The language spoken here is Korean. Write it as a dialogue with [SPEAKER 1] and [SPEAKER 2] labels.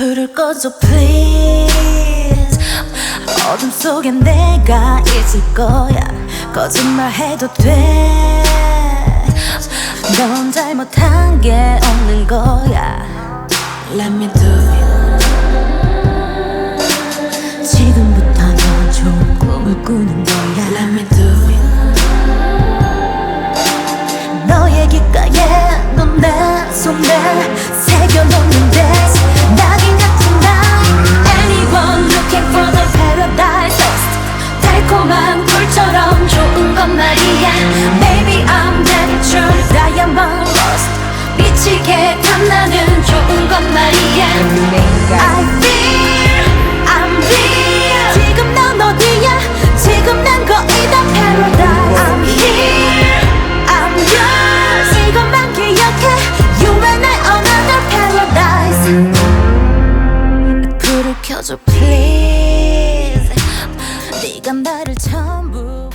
[SPEAKER 1] 불을 꺼줘 please. 어둠 속에 내가 있을 거야. 거짓말 해도 돼넌 잘못한 게 없는 거야. Let me do it. 지금부터 넌 좋은 꿈을 꾸는 거야. Let me do it. 너의 귓가에 넌내 손에 달콤한 꿀처럼 좋은 건 말이야 Maybe I'm natural diamond lost 미치게 탐나는 좋은 건 말이야 I feel I'm real 지금 넌 어디야 지금 난 거의 다 paradise I'm here I'm yours 이것만 기억해 You and I another paradise 불을 켜줘 please 네가 나를 처음 보